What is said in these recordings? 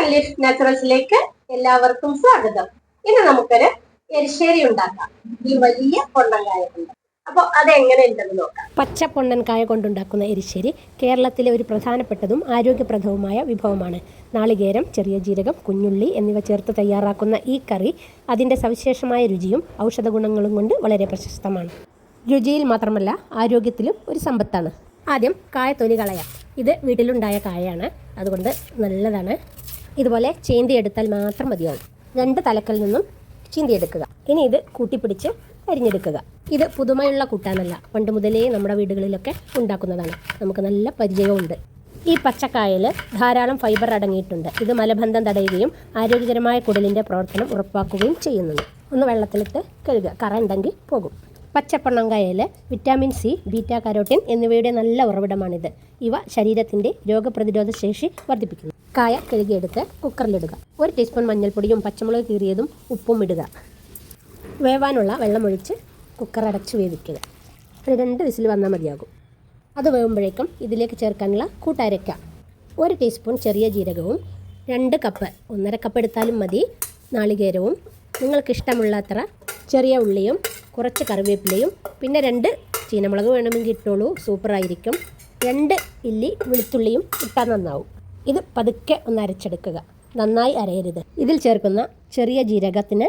And നാച്ചുറൽസിലേക്ക് എല്ലാവർക്കും സ്വാഗതം. ഇന്ന് നമുക്കൊരു എരിശ്ശേരി ഉണ്ടാക്കാം. ഈ വലിയ പൊണ്ണങ്കായ കൊണ്ട് അപ്പൊ അതെങ്ങനെ ഉണ്ടെന്ന് നോക്കാം. പച്ച പൊണ്ണൻകായ കൊണ്ടുണ്ടാക്കുന്ന എരിശ്ശേരി കേരളത്തിലെ ഒരു പ്രധാനപ്പെട്ടതും ആരോഗ്യപ്രദവുമായ വിഭവമാണ്. നാളികേരം ചെറിയ ജീരകം കുഞ്ഞുള്ളി എന്നിവ ചേർത്ത് തയ്യാറാക്കുന്ന ഈ കറി അതിന്റെ സവിശേഷമായ രുചിയും ഔഷധ ഗുണങ്ങളും കൊണ്ട് വളരെ പ്രശസ്തമാണ്. രുചിയിൽ മാത്രമല്ല ആരോഗ്യത്തിലും ഒരു സമ്പത്താണ്. ആദ്യം കായ തൊലി കളയാം. ഇത് വീട്ടിലുണ്ടായ കായയാണ് അതുകൊണ്ട് നല്ലതാണ്. ഇതുപോലെ ചീന്തിയെടുത്താൽ മാത്രം മതിയാവും. രണ്ട് തലക്കൽ നിന്നും ചീന്തിയെടുക്കുക. ഇനി ഇത് കൂട്ടിപ്പിടിച്ച് അരിഞ്ഞെടുക്കുക. ഇത് പുതുമയുള്ള കൂട്ടാനല്ല പണ്ട് മുതലേ നമ്മുടെ വീടുകളിലൊക്കെ ഉണ്ടാക്കുന്നതാണ്. നമുക്ക് നല്ല പരിചയമുണ്ട് ഈ പച്ചക്കായൽ ധാരാളം ഫൈബർ അടങ്ങിയിട്ടുണ്ട്. ഇത് മലബന്ധം തടയുകയും ആരോഗ്യകരമായ കുടലിന്റെ പ്രവർത്തനം ഉറപ്പാക്കുകയും ചെയ്യുന്നുണ്ട്. ഒന്ന് വെള്ളത്തിലിട്ട് കഴുകുക. കറ ഉണ്ടെങ്കിൽ പോകും. പച്ചപ്പണ്ണങ്കായയിൽ വിറ്റാമിൻ സി ബീറ്റ കരോട്ടിൻ എന്നിവയുടെ നല്ല ഉറവിടമാണിത്. ഇവ ശരീരത്തിന്റെ രോഗപ്രതിരോധ ശേഷി വർദ്ധിപ്പിക്കുന്നു. കായ കഴുകിയെടുത്ത് കുക്കറിലിടുക. ഒരു ടീസ്പൂൺ മഞ്ഞൾപ്പൊടിയും പച്ചമുളക് കീറിയതും ഉപ്പും ഇടുക. വേവാനുള്ള വെള്ളമൊഴിച്ച് കുക്കർ അടച്ച് വേവിക്കുക. ഒരു രണ്ട് വിസിൽ വന്നാൽ മതിയാകും. അത് വേവുമ്പോഴേക്കും ഇതിലേക്ക് ചേർക്കാനുള്ള കൂട്ടരയ്ക്ക. ഒരു ടീസ്പൂൺ ചെറിയ ജീരകവും രണ്ട് കപ്പ് ഒന്നര കപ്പ് എടുത്താലും മതി. നാളികേരവും നിങ്ങൾക്കിഷ്ടമുള്ള അത്ര ചെറിയ ഉള്ളിയും കുറച്ച് കറിവേപ്പിലയും പിന്നെ രണ്ട് ചീനമുളക് വേണമെങ്കിൽ ഇട്ടോളൂ. സൂപ്പറായിരിക്കും. രണ്ട് ഇല്ലി വെളുത്തുള്ളിയും ഇട്ടാൽ നന്നാവും. ഇത് പതുക്കെ ഒന്ന് അരച്ചെടുക്കുക. നന്നായി അരയരുത്. ഇതിൽ ചേർക്കുന്ന ചെറിയ ജീരകത്തിന്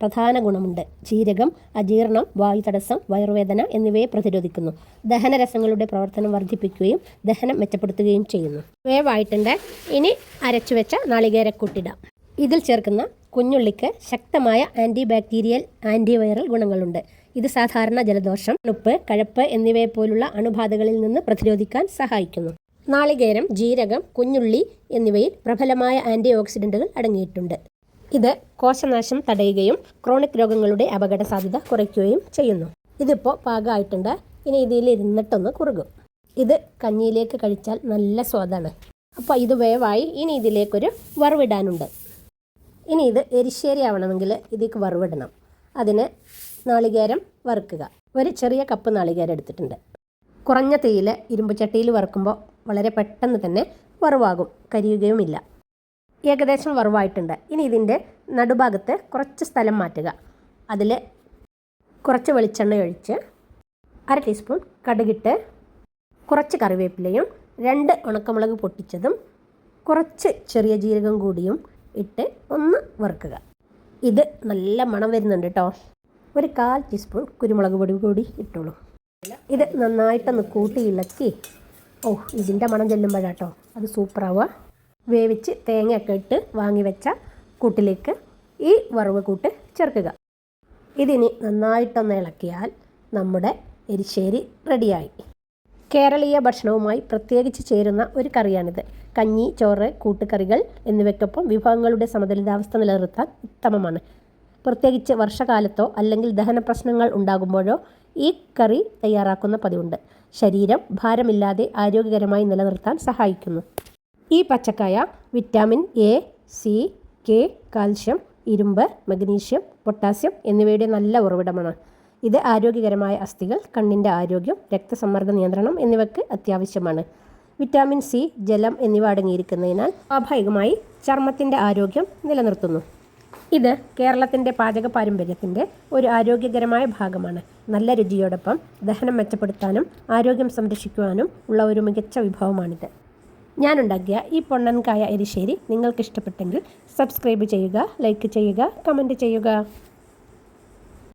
പ്രധാന ഗുണമുണ്ട്. ജീരകം അജീർണം വായു തടസ്സം വയറുവേദന എന്നിവയെ പ്രതിരോധിക്കുന്നു. ദഹനരസങ്ങളുടെ പ്രവർത്തനം വർദ്ധിപ്പിക്കുകയും ദഹനം മെച്ചപ്പെടുത്തുകയും ചെയ്യുന്നു. വേവായിട്ടുണ്ട്. ഇനി അരച്ചു വെച്ച നാളികേരക്കൂട്ടിടാം. ഇതിൽ ചേർക്കുന്ന കുഞ്ഞുള്ളിക്ക് ശക്തമായ ആന്റി ബാക്ടീരിയൽ ആന്റിവൈറൽ ഗുണങ്ങളുണ്ട്. ഇത് സാധാരണ ജലദോഷം ഉപ്പ് കഴപ്പ് എന്നിവയെപ്പോലുള്ള അണുബാധകളിൽ നിന്ന് പ്രതിരോധിക്കാൻ സഹായിക്കുന്നു. നാളികേരം ജീരകം കുഞ്ഞുള്ളി എന്നിവയിൽ പ്രബലമായ ആന്റി ഓക്സിഡന്റുകൾ അടങ്ങിയിട്ടുണ്ട്. ഇത് കോശനാശം തടയുകയും ക്രോണിക് രോഗങ്ങളുടെ അപകട സാധ്യത കുറയ്ക്കുകയും ചെയ്യുന്നു. ഇതിപ്പോൾ പാകമായിട്ടുണ്ട്. ഇനി ഇതിൽ ഇരുന്നിട്ടൊന്ന് കുറുകും. ഇത് കഞ്ഞിയിലേക്ക് കഴിച്ചാൽ നല്ല സ്വാദാണ്. അപ്പോൾ ഇത് വേവായി ഇനി ഇതിലേക്കൊരു വറവിടാനുണ്ട്. ഇനി ഇത് എരിശ്ശേരി ആവണമെങ്കിൽ ഇതിലേക്ക് വറവിടണം. അതിന് നാളികേരം വറുക്കുക. ഒരു ചെറിയ കപ്പ് നാളികേരം എടുത്തിട്ടുണ്ട്. കുറഞ്ഞ തീയിൽ ഇരുമ്പ് ചട്ടിയിൽ വറുക്കുമ്പോൾ വളരെ പെട്ടെന്ന് തന്നെ വറവാകും കരിയുകയുമില്ല. ഏകദേശം വറവായിട്ടുണ്ട്. ഇനി ഇതിന്റെ നടുഭാഗത്ത് കുറച്ച് സ്ഥലം മാറ്റുക. അതിൽ കുറച്ച് വെളിച്ചെണ്ണ ഒഴിച്ച് അര ടീസ്പൂൺ കടുകിട്ട് കുറച്ച് കറിവേപ്പിലയും രണ്ട് ഉണക്കമുളക് പൊട്ടിച്ചതും കുറച്ച് ചെറിയ ജീരകം കൂടിയും ഇട്ട് ഒന്ന് വറുക്കുക. ഇത് നല്ല മണം വരുന്നുണ്ട് കേട്ടോ ഒരു കാൽ ടീസ്പൂൺ കുരുമുളക് പൊടി കൂടി ഇട്ടോളൂ. ഇത് നന്നായിട്ടൊന്ന് കൂട്ടി ഇളക്കി ഓ ഇതിന്റെ മണം ചെല്ലുമ്പോഴാട്ടോ. അത് സൂപ്പറാവുക. വേവിച്ച് തേങ്ങയൊക്കെ ഇട്ട് വാങ്ങി വെച്ച കൂട്ടിലേക്ക് ഈ വറവ് കൂട്ട് ചേർക്കുക. ഇതിനി നന്നായിട്ടൊന്ന് ഇളക്കിയാൽ നമ്മുടെ എരിശ്ശേരി റെഡിയായി. കേരളീയ ഭക്ഷണവുമായി പ്രത്യേകിച്ച് ചേരുന്ന ഒരു കറിയാണിത്. കഞ്ഞി ചോറ് കൂട്ടുകറികൾ എന്നിവയ്ക്കൊപ്പം വിഭവങ്ങളുടെ സമതുലിതാവസ്ഥ നിലനിർത്താൻ ഉത്തമമാണ്. പ്രത്യേകിച്ച് വർഷകാലത്തോ അല്ലെങ്കിൽ ദഹന പ്രശ്നങ്ങൾ ഉണ്ടാകുമ്പോഴോ ഈ കറി തയ്യാറാക്കുന്ന പതിവുണ്ട്. ശരീരം ഭാരമില്ലാതെ ആരോഗ്യകരമായി നിലനിർത്താൻ സഹായിക്കുന്നു. ഈ പച്ചക്കായ vitamin A C K calcium ഇരുമ്പ് മഗ്നീഷ്യം പൊട്ടാസ്യം എന്നിവയുടെ നല്ല ഉറവിടമാണ്. ഇത് ആരോഗ്യകരമായ അസ്ഥികൾ കണ്ണിന്റെ ആരോഗ്യം രക്തസമ്മർദ്ദ നിയന്ത്രണം എന്നിവയ്ക്ക് അത്യാവശ്യമാണ്. വിറ്റാമിൻ സി ജലം എന്നിവ അടങ്ങിയിരിക്കുന്നതിനാൽ സ്വാഭാവികമായി ചർമ്മത്തിന്റെ ആരോഗ്യം നിലനിർത്തുന്നു. ഇത് കേരളത്തിന്റെ പാചക പാരമ്പര്യത്തിന്റെ ഒരു ആരോഗ്യകരമായ ഭാഗമാണ്. നല്ല രുചിയോടൊപ്പം ദഹനം മെച്ചപ്പെടുത്താനും ആരോഗ്യം സംരക്ഷിക്കുവാനും ഉള്ള ഒരു മികച്ച വിഭവമാണിത്. ഞാനുണ്ടാക്കിയ ഈ പൊണ്ണൻകായ എരിശ്ശേരി നിങ്ങൾക്ക് ഇഷ്ടപ്പെട്ടെങ്കിൽ സബ്സ്ക്രൈബ് ചെയ്യുക ലൈക്ക് ചെയ്യുക കമന്റ് ചെയ്യുക.